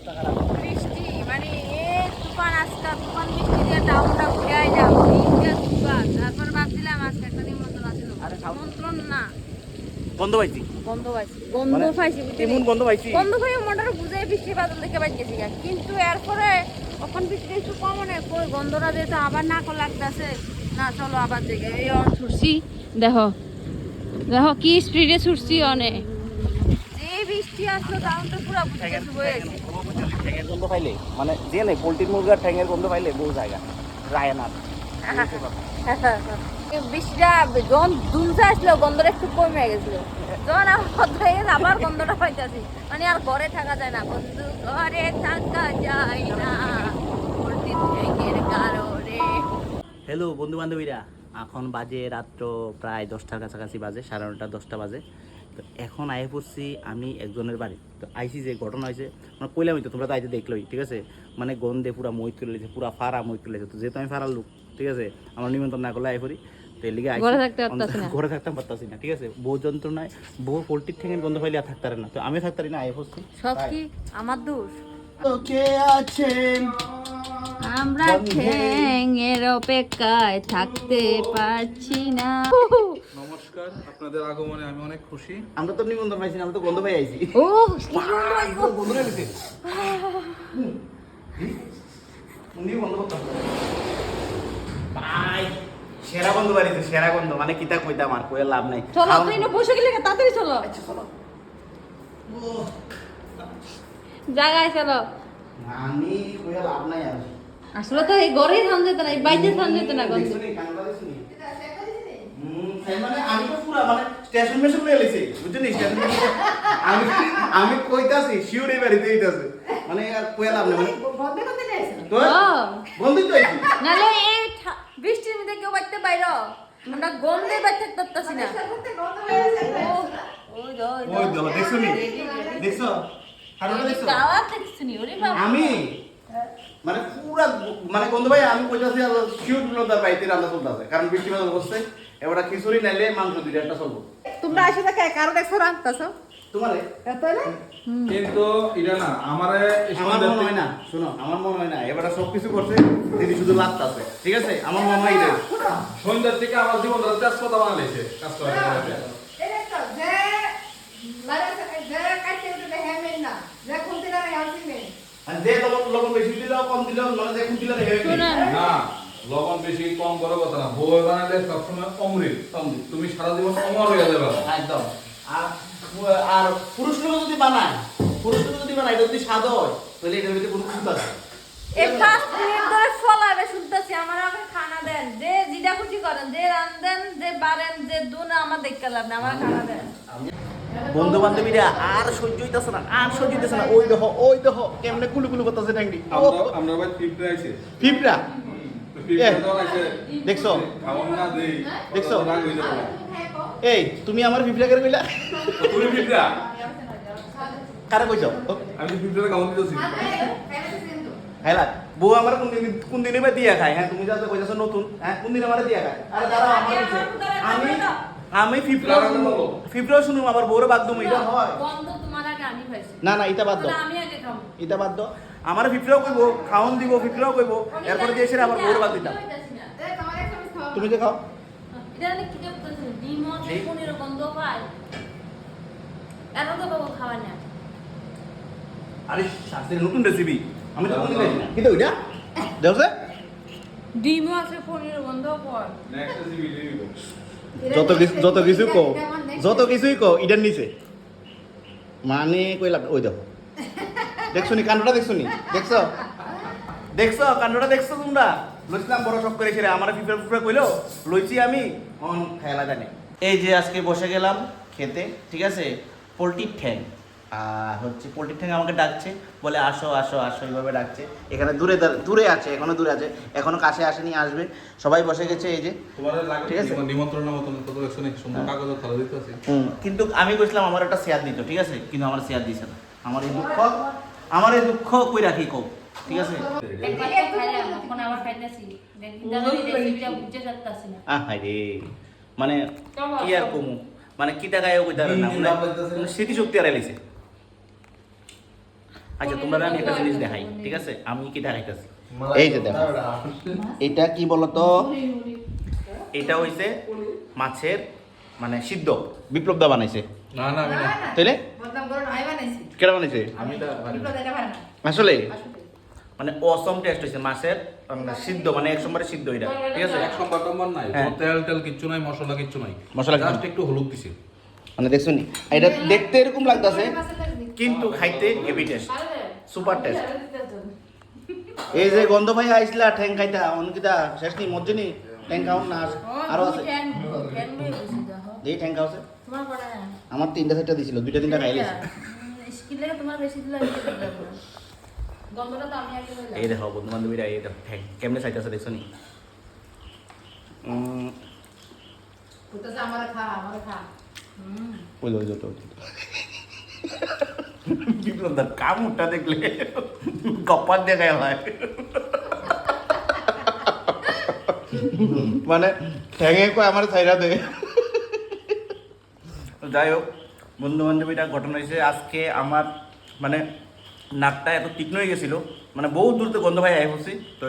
বৃষ্টি মানে এ তুফান তুফান বৃষ্টি দিয়ে টাউনটা ঘুরে তুফান তারপর ভাবছিলাম আজকে একটা নিমন্ত্রণ নিমন্ত্রণ না। গন্ধ পাইছি। গন্ধ পাইছি। গন্ধ মানে পাইছি? এমন গন্ধ পাইছি। গন্ধ পাই মোটর বুঝে বৃষ্টি বাদল দেখে বাইক কিন্তু এরপরে কখন বৃষ্টি একটু কম মনে কই গন্ধটা যেহেতু আবার না কল লাগতেছে। না চলো আবার দেখে এই অন ছুটছি। দেখো দেখো কি স্পিডে ছুটছি অনে। যে বৃষ্টি আসলো তো পুরো বুঝে গেছে ঠ্যাঙের গন্ধ পাইলে? মানে যে নেই পোলট্রির মুরগার ঠ্যাঙের গন্ধ পাইলে বহু জায়গা। রায়নাথ। বৃষ্টিটা যখন দুমসে আসলো গন্ধটা একটু কমে গেছিল যখন আমার আবার গন্ধটা পাইতেছি। মানে আর ঘরে থাকা যায় না। বন্ধু ঘরে থাকা যায় না। হ্যালো বন্ধু বান্ধবীরা এখন বাজে রাত্র প্রায় দশটার কাছাকাছি বাজে সাড়ে নটা দশটা বাজে। তো এখন আয়ে পড়ছি আমি একজনের বাড়ি। তো আইসি যে ঘটনা হয়েছে মানে কইলামই তো তোমরা তো আইতে দেখলোই ঠিক আছে? মানে গন্ধে পুরা মই তুলে লেছে পুরা ফারা মই তুলে লেছে তো যেহেতু আমি ফারার লোক ঠিক আছে? আমার নিমন্ত্রণ না করলে আয় করি তো এর লিগে ঘরে থাকতে পারতাছি না। ঠিক আছে? বউ যন্ত্রণায় বউ পোলট্রির ঠেঙের গন্ধ পাইলে আর থাকতারে না। তো আমি থাকতারি না আয় পড়ছি। সব কি আমার দোষ? ওকে আছেন। আমরা ঠ্যাঙের অপেক্ষায় থাকতে পারছি না। আপনাদের আগমনে আমি অনেক খুশি। আমরা তো নিমন্ত্রণ পাইছি না আমরা তো গন্ধ পাই আইছি। ও গন্ধ ভাই সেরা গন্ধ বাড়িতে সেরা গন্ধ। মানে কিতা কইতা আমার কইয়া লাভ নাই। চলো তুই না বসে গেলে তাড়াতাড়ি চলো। ওহ, জায়গায় চলো। আমি কইয়া লাভ নাই আর। আসলে তো এই ঘরেই থাম যেত না এই বাইরে থাম যেত না গন্ধ মানে আমি তো পুরা মানে স্টেশন মেশন লয়ে লইছি বুঝছনি স্টেশন আমি আমি কইতাছি শিওর এই বাড়িতে এইতাছে মানে আর কইয়া লাভ নাই মানে তো ও। তো আইছি। নালে এই বৃষ্টির মধ্যে কেউ বাড়তে বাইর আমরা গন্ধে বাইতে পারতাছি না। ওই দো, ওই দো। ওই দেখো দেখছ হারুটা দেখছ? গাওয়া দেখছিনি, ওরে বাবা। আমি মানে পুরা মানে গন্ধ ভাই আমি কইতাছি আর শিওরগুলো তার বাড়িতে রান্না চলতেছে কারণ বৃষ্টি বাদল করছে এবার খিচুড়ি নাইলে মাংস দুইটা একটা চলবো। তোমরা আসে দেখে কারও দেখছ রাখতেছো তোমারে? এত না কিন্তু এটা না আমারে আমার সন্ধ্যার মনে হয় না শোনো আমার মনে হয় না এবার সব কিছু করছে দিদি শুধু আছে ঠিক আছে? আমার মনে হয় এটা সন্ধ্যার থেকে আমার জীবন তেজপাতা বানাইছে কাজ করে যে লাগে যে কাটতে উঠে হেমেন না যে খুলতে না হেলছি মেন আর যে লবণ লবণ বেশি দিল কম দিল মানে যে খুঁজিল রেখে শোনেন, না। লবণ বেশি কম বড় কথা না। বউ বানাইলে সবসময় অমৃত। অমৃত। তুমি সারা জীবন অমর হয়ে যাবে। একদম। আর আর পুরুষ লোক যদি বানায় পুরুষ লোক যদি বানায় এটা যদি স্বাদ হয় তাহলে এটার ভিতরে কোনো খুঁত আছে এই পাঁচ মিনিট ধরে ফলাবে শুনতেছি। আমার আগে খানা দেন। যে যেটা খুশি করেন যে রান্ধেন যে বারেন যে দুন আমার দেখতে লাভ না আমার খানা দেন। বন্ধু বান্ধবীরা আর সহ্য হইতেছে না আর সহ্য হইতেছে না। ওই দেখো ওই দেখো কেমনে কুলু কুলু করতেছে ট্যাংরি। আমরা আমরা ভাই ফিফটি আইছে। ফিপরা ফিফটি এ, যখন আইছে দেখছ? এই তুমি আমার ফিপরা করে কইলা তুমি ফিফটা কারে কইছো? আমি দিতেছি? হেলা বউ আমার কোন দিন কোন দিনে বা দিয়া খায়? হ্যাঁ তুমি যা কইছো নতুন হ্যাঁ কোন দিন আমার দিয়া খায়? আরে দাঁড়াও আমার। আমি আমি ফিপরা ফিপরা শুনুম আমার বউরে বাদ দুম এটা হয় বন্ধ তোমার আগে আমি পাইছি না না এটা বাদ দাও। আমি আগে খাব এটা বাদ দাও। আমার ফিফরাও কইবো খাওন দিব ফিফরাও কইবো এরপরে দিয়ে এসে আমার বউরে বাদ দিতাম। তুমি যে খাও। আরে নতুন রেসিপি আমি তো কোনদিন খাইছি না কিন্তু ওইটা দেখছে ডিমও আছে পনির গন্ধ পায় নেক্সট রেসিপি দিব। যত কিছু যত কিছু কো যত কিছুই কো ইডার নিচে। মানে কইলা ওই দেখো। দেখছ নি কান্ডটা দেখছ? নি দেখছ দেখছ কান্ডটা দেখছ তোমরা? লইছিলাম বড় শখ করে ছেড়ে আমার ফিফরা ফিফরা কইলো লইছি আমি। অন খেলা জানে। এই যে আজকে বসে গেলাম খেতে ঠিক আছে? পোলট্রির ঠ্যাং। আর হচ্ছে পোলট্রির ঠ্যাং আমাকে ডাকছে বলে আসো আসো আসো এইভাবে ডাকছে। এখানে দূরে দূরে আছে এখনও দূরে আছে এখনও কাছে আসেনি আসবে। সবাই বসে গেছে এই যে। ঠিক আছে। আছে কিন্তু আমি কইছিলাম আমার একটা শেয়ার দিত ঠিক আছে? কিন্তু আমার শেয়ার দিছে না। আমার এই দুঃখ আমার এই দুঃখ কই রাখি কও? ঠিক আছে? মানে কি আর কমু? মানে কি টাকায় কইতে পারে না? মানে। মানে স্মৃতি শক্তি আর এলাইছে আচ্ছা তোমরা আমি একটা জিনিস দেখাই ঠিক আছে? আমি কি দেখাইতেছি? এই যে দেখো। এটা কি বলতো? এটা হইছে মাছের মানে সিদ্ধ বিপ্লব দা বানাইছে। না না আমি না। তাইলে। কেটা বানাইছে। আমি। আসলে? আসলে। মানে অসম টেস্ট হয়েছে মাছের মানে সিদ্ধ মানে এক সম্বারে সিদ্ধ এটা ঠিক আছে? এক সম্বার টম্বার নাই হ্যাঁ। তেল টেল কিচ্ছু নাই মশলা কিচ্ছু নাই। মশলা জাস্ট একটু হলুদ দিছে। মানে দেখছ নি? এটা দেখতে এরকম লাগতেছে। মাছের কাছে। কিন্তু খাইতে হেভি টেস্ট সুপার টেস্ট এই যে গন্ধ ভাই আইসলা ঠ্যাং খাইতা অনকিতা শেষ নি মজ্জে নি ঠ্যাং খাও না আরও আছে। এই ঠ্যাং খাওছে। তোমার পড়া আমার তিনটা চারটা দিছিল দুইটা তিনটা খাইলে স্কিলে তোমার বেশি দিলে আমি দিয়ে না। গন্ধটা তো আমি আগে এই দেখো বন্ধু বান্ধবীরা এই দেখো কেমনে চাইতেছে দেখছ নি? উম, খা, আমারে খা। হুম। ওই ওই যে, বিপ্লব দার কাম উঠটা দেখলে কপার দেখায় হয়। মানে ঠ্যাঙে কয় আমার ছাইরা দে। তো যাই হোক বন্ধু বান্ধবীটা ঘটনা হয়েছে আজকে আমার মানে নাকটা এত তীক্ষ্ণ হয়ে গেছিল মানে বহু দূর তো গন্ধ ভাই আয় বসছি তো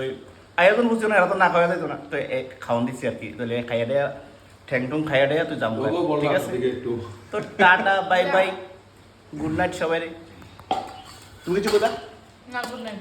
আয়োজন বুঝছি না এরা তো না খাওয়া যাইতো না তো খাওয়ান দিচ্ছি আর কি তাহলে খাইয়া দেয়া ঠ্যাং টুং খাইয়া দেয়া তুই যাব ঠিক আছে? তো tata bye bye good night সবাই তুমি কিছু কথা না গুড নাইট।